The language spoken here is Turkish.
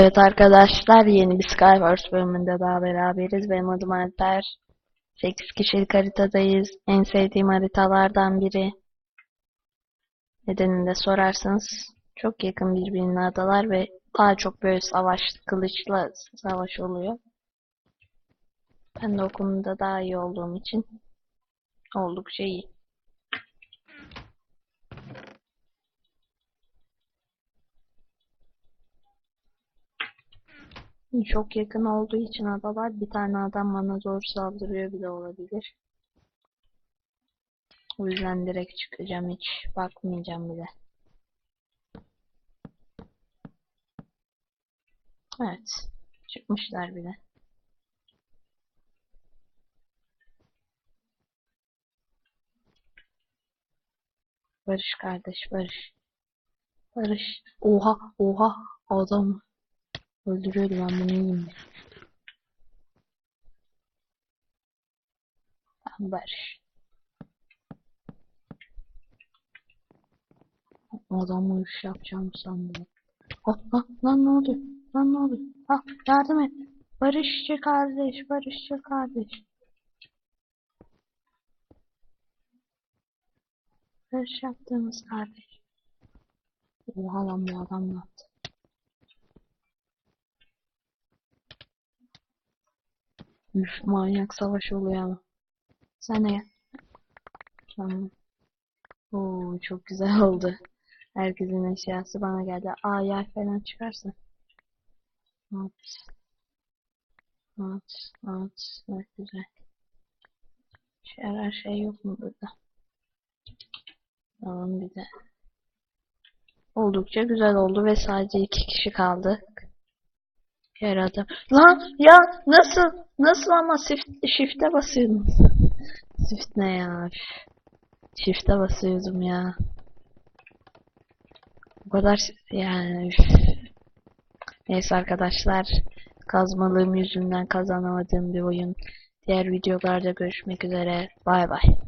Evet arkadaşlar yeni bir Skywars bölümünde daha beraberiz. Benim adım Alper. 8 kişilik haritadayız. En sevdiğim haritalardan biri. Nedenini de sorarsanız çok yakın birbirine adalar ve daha çok böyle savaş, kılıçla savaş oluyor. Ben de o konuda daha iyi olduğum için oldukça iyi. Çok yakın olduğu için adalar bir tane adam bana zor saldırıyor bile olabilir. O yüzden direkt çıkacağım hiç bakmayacağım bile. Evet. Çıkmışlar bile. Barış kardeş Barış. Barış. Oha oha adam. Öldürüyordu ben bunu yiyeyim. Barış. Adamı iş yapacağım sandım. Oh, ah, lan ne oldu? Lan ne oldu? Ah, yardım et. Barışçı kardeş, barışçı kardeş. Barış yaptığımız kardeş. Oha lan bu adam ne yaptı? Üf, manyak savaş oluyor. Sen de gel. Tamam. Oo, çok güzel oldu. Herkesin eşyası bana geldi. Aa yer falan çıkarsa. At. At. At. Çok güzel. Her şey yok mu burada? Tamam bir de. Oldukça güzel oldu ve sadece iki kişi kaldık. Diğer adam. Lan ya nasıl nasıl ama shift, shift'e basıyordum. Shift ne ya? Shift'e basıyordum ya. Bu kadar yani. Neyse arkadaşlar kazmalığım yüzünden kazanamadığım bir oyun. Diğer videolarda görüşmek üzere. Bay bay.